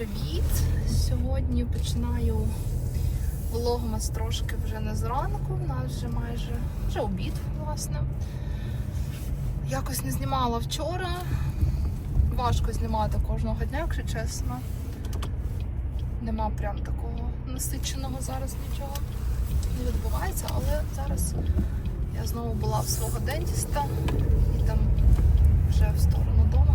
привіт! Сьогодні починаю влогмас трошки вже не зранку, у нас вже майже вже обід, власне. Якось не знімала вчора. Важко знімати кожного дня, якщо чесно. Нема прям такого насиченого зараз нічого не відбувається, але зараз я знову була в свого дентіста і там вже в сторону дому.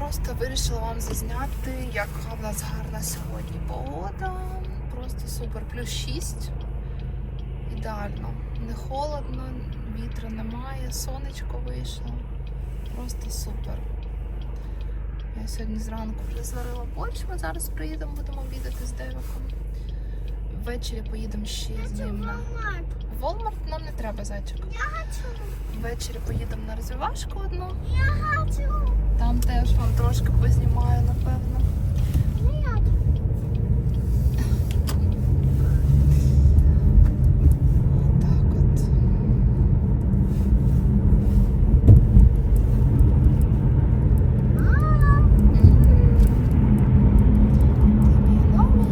Просто вирішила вам зазняти, яка в нас гарна сьогодні погода. Просто супер. Плюс 6. Ідеально. Не холодно, вітру немає, сонечко вийшло. Просто супер. Я сьогодні зранку вже зварила ми зараз приїдемо, будемо обідати з Девиком. Ввечері поїдемо ще з ним на Волмарт. Нам не треба зайчик. Ввечері поїдемо на розвивашку одну. Я хочу. Там теж вам трошки познімаю, напевно. Так от. Тобі домик.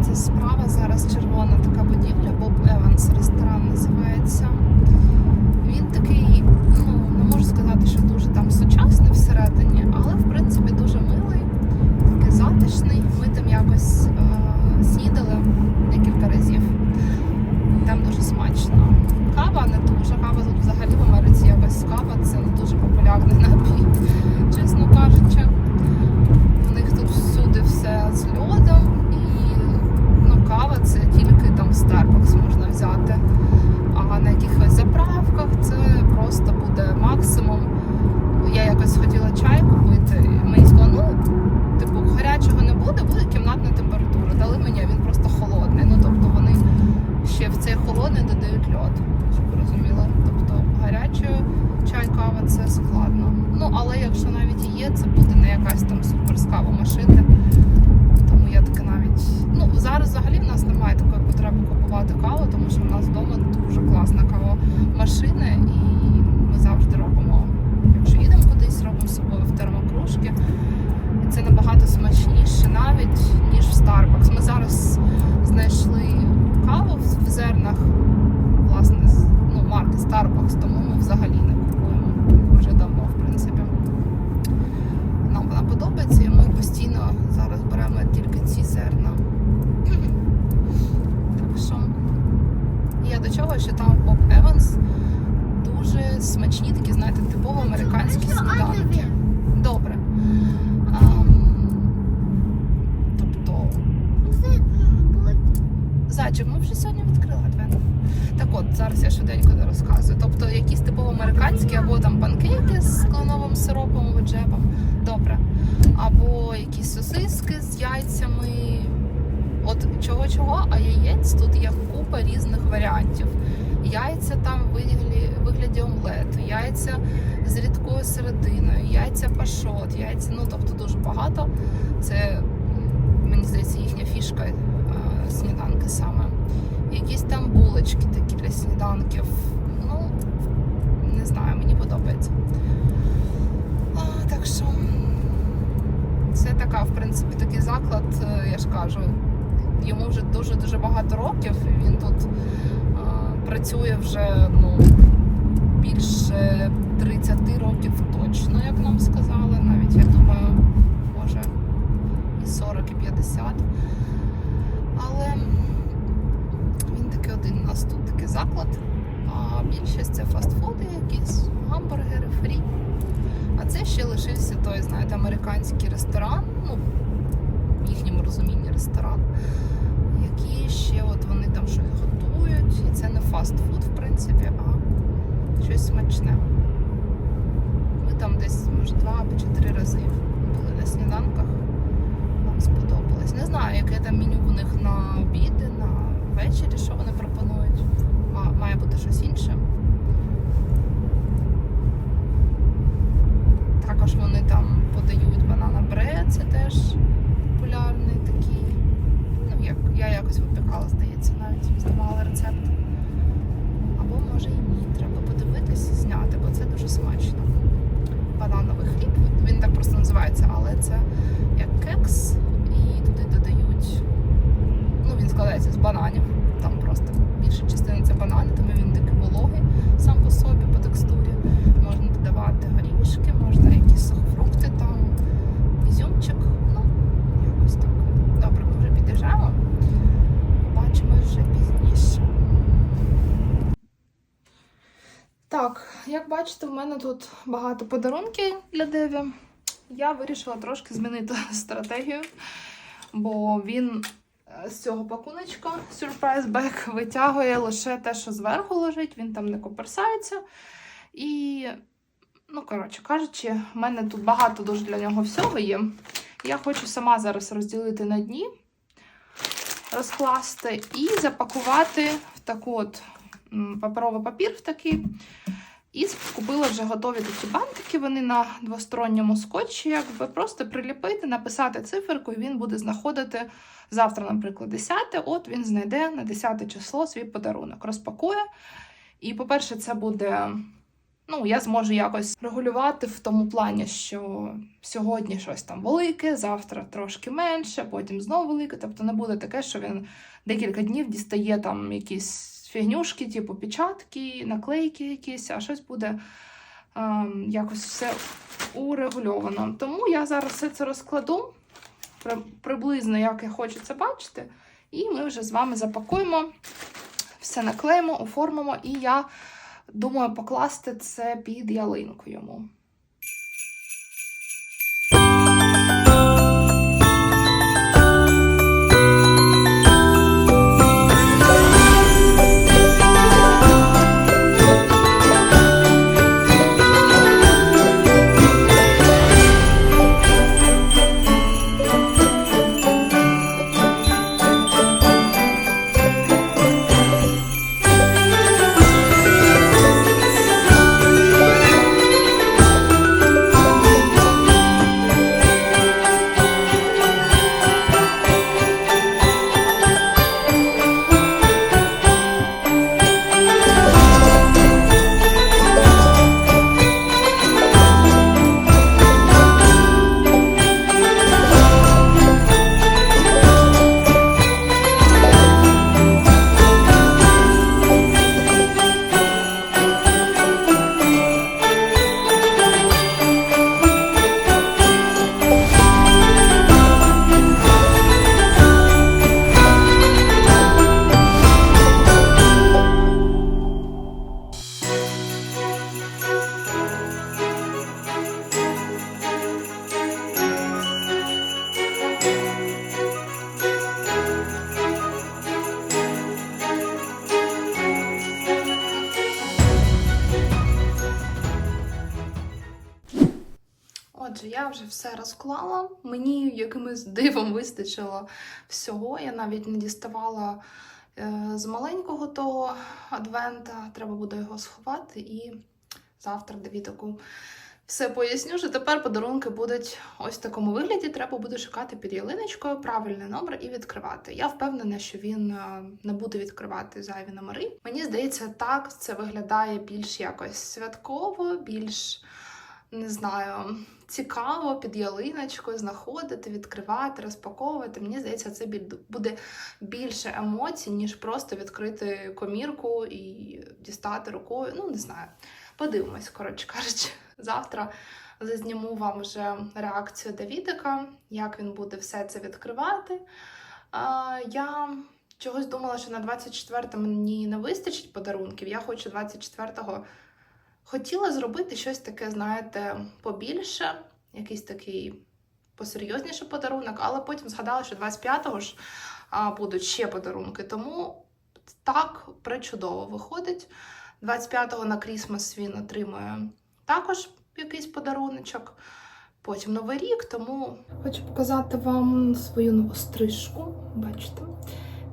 Оце справа зараз червона така будівля, Боб Еванс ресторан називається. Він такий, ну не можу сказати, що дуже там сучасний всередині, але в принципі дуже милий, такий затишний. Ми там якось е, снідали декілька разів. Там дуже смачно. Кава не дуже. Кава тут взагалі в Америці якось кава це не дуже популярний напій, чесно кажучи. У них тут всюди все з льодом і ну, кава це тільки там в Starbucks можна взяти. А на якихось заправках це просто буде максимум. Я якось хотіла чай купити, і мені сказали, ну, типу, гарячого не буде, буде кімнатна температура. Дали мені, а він просто холодний. Ну, тобто вони ще в цей холодний додають льод, щоб ви розуміли. Тобто гарячий чай, кава це складно. Ну, але якщо навіть і це буде не якась там суперскава з кава машини. Тому я таки навіть. Ну, зараз взагалі в нас немає такої потреби купувати каву, тому що в нас вдома дуже класна кава машина, і ми завжди робимо, якщо їдемо кудись, робимо з собою в термокружки. І це набагато смачніше навіть, ніж в Starbucks. Ми зараз знайшли каву в в зернах, власне, з ну, марки Starbucks, тому ми взагалі не купуємо вже давно, в принципі. Нам вона подобається, і ми постійно зараз беремо тільки ці зерна. Так що я до чого, що там Боб Еванс дуже смачні, такі, знаєте, типово американські сніданки. Добре. Ам, тобто, зайчик, ми вже сьогодні відкрили адвент. Так от, зараз я швиденько не розказую. Тобто якісь типово американські, або там панкейки з кленовим сиропом або джебом. Добре. Або якісь сосиски з яйцями. От чого-чого, а яєць тут є купа різних варіантів. Яйця там в вигляді, омлету, яйця з рідкою серединою, яйця пашот, яйця, ну тобто дуже багато. Це мені здається їхня фішка е, сніданки саме. Якісь там булочки такі для сніданків. Ну, не знаю, мені подобається. А, так що це така, в принципі, такий заклад, е, я ж кажу. Йому вже дуже-дуже багато років. і Він тут працює вже ну, більше 30 років точно, як нам сказали. Навіть я думаю, може і 40, і 50. Але він такий один у нас тут такий заклад. А більшість це фастфуди якісь, гамбургери, фрі. А це ще лишився той, знаєте, американський ресторан, ну, в їхньому розумінні ресторан, які ще от вони І це не фастфуд, в принципі, а щось смачне. Ми там десь, може, два або чотири рази були на сніданках. Нам сподобалось. Не знаю, яке там меню у них на обіди, на вечері, що вони пропонують. Ма- Має бути щось інше. Також вони там подають банана бред, це теж популярний такий. Ну, як я якось випікала, здається, навіть знімала рецепт. дуже смачно. Банановий хліб, він так просто називається, але це як кекс, і туди додають. Ну, він складається з бананів. Там просто більша частина це банани, тому він такий вологий сам по собі, по текстурі. Можна додавати горішки, можна якісь сухофрукти там, ізюмчик. Ну, якось так. Добре, ми вже під'їжджаємо. Побачимось вже пізніше. Так, як бачите, в мене тут багато подарунків для Деві. Я вирішила трошки змінити стратегію, бо він е, з цього пакуночка Surprise Bag витягує лише те, що зверху лежить, він там не коперсається. І, ну, коротше кажучи, в мене тут багато дуже для нього всього є. Я хочу сама зараз розділити на дні, розкласти і запакувати в таку от паперовий папір в такий. І купила вже готові такі бантики. Вони на двосторонньому скотчі, якби просто приліпити, написати циферку, і він буде знаходити завтра, наприклад, 10. От він знайде на 10 число свій подарунок, розпакує. І, по-перше, це буде. Ну, я зможу якось регулювати в тому плані, що сьогодні щось там велике, завтра трошки менше, потім знову велике. Тобто не буде таке, що він декілька днів дістає там якісь фігнюшки, типу печатки, наклейки якісь, а щось буде ем, якось все урегульовано. Тому я зараз все це розкладу приблизно, як я хочу це бачити, і ми вже з вами запакуємо, все наклеїмо, оформимо, і я думаю покласти це під ялинку йому. Я вже все розклала. Мені якимось дивом вистачило всього. Я навіть не діставала е, з маленького того адвента. Треба буде його сховати і завтра Давідаку все поясню, що тепер подарунки будуть ось в такому вигляді. Треба буде шукати під ялиночкою правильний номер і відкривати. Я впевнена, що він е, не буде відкривати зайві номери. Мені здається, так це виглядає більш якось святково, більш не знаю, цікаво під ялиночкою знаходити, відкривати, розпаковувати. Мені здається, це буде більше емоцій, ніж просто відкрити комірку і дістати рукою. Ну, не знаю. Подивимось, коротше кажучи, завтра зазніму вам вже реакцію Давідика, як він буде все це відкривати. А, я чогось думала, що на 24 мені не вистачить подарунків. Я хочу 24-го Хотіла зробити щось таке, знаєте, побільше, якийсь такий посерйозніший подарунок, але потім згадала, що 25-го ж будуть ще подарунки. Тому так причудово виходить. 25-го на Крісмас він отримує також якийсь подаруночок. Потім новий рік, тому хочу показати вам свою нову стрижку. Бачите,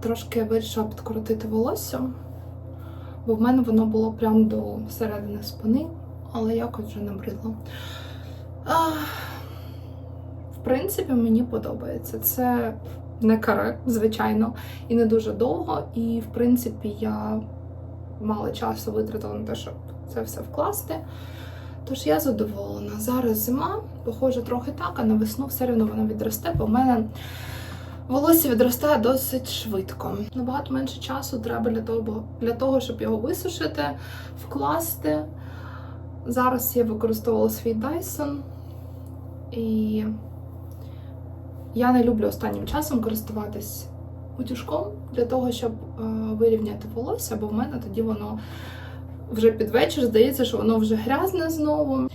трошки я вирішила підкоротити волосся бо в мене воно було прям до середини спини, але якось вже набридло. В принципі, мені подобається. Це не каре, звичайно, і не дуже довго. І, в принципі, я мало часу витратила на те, щоб це все вкласти. Тож я задоволена. Зараз зима, похоже, трохи так, а на весну все одно воно відросте, бо в мене волосся відростає досить швидко. Набагато менше часу треба для того, для того, щоб його висушити, вкласти. Зараз я використовувала свій Dyson, і я не люблю останнім часом користуватись утюжком для того, щоб е, вирівняти волосся, бо в мене тоді воно вже під вечір здається, що воно вже грязне знову.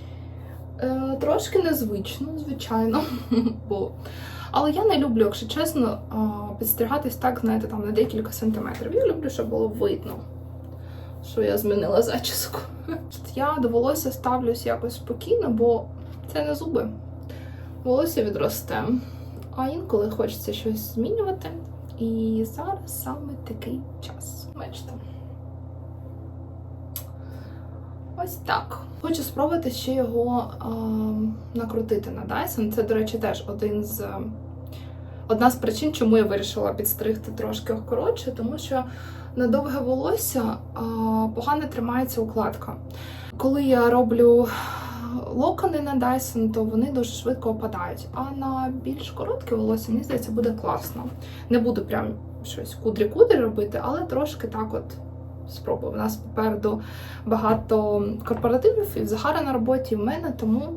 Е, трошки незвично, звичайно. бо... Але я не люблю, якщо чесно, підстригатись так, знаєте, там на декілька сантиметрів. Я люблю, щоб було видно, що я змінила зачіску. Я до волосся ставлюсь якось спокійно, бо це не зуби. Волосся відросте. А інколи хочеться щось змінювати. І зараз саме такий час. Бачите. Ось так. Хочу спробувати ще його а, накрутити на Dyson. Це, до речі, теж один з одна з причин, чому я вирішила підстригти трошки коротше, тому що на довге волосся а, погано тримається укладка. Коли я роблю локони на Dyson, то вони дуже швидко опадають. А на більш коротке волосся, мені здається, буде класно. Не буду прям щось кудрі-кудрі робити, але трошки так от спробую. У нас попереду багато корпоративів і Захара на роботі, в мене, тому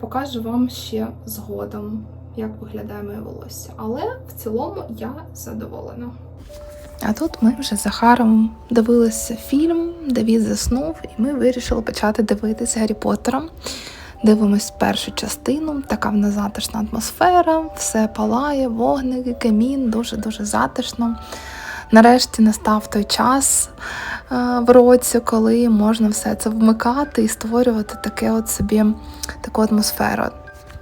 покажу вам ще згодом, як виглядає моє волосся. Але в цілому я задоволена. А тут ми вже з Захаром дивилися фільм, Давід заснув, і ми вирішили почати дивитися Гаррі Поттера. Дивимось першу частину, така в нас затишна атмосфера, все палає, вогники, камін, дуже-дуже затишно. Нарешті настав той час е, в році, коли можна все це вмикати і створювати таке от собі таку атмосферу.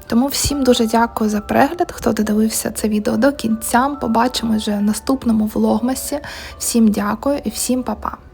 Тому всім дуже дякую за перегляд, хто додивився це відео до кінця. Побачимось вже в наступному влогмасі. Всім дякую і всім па-па!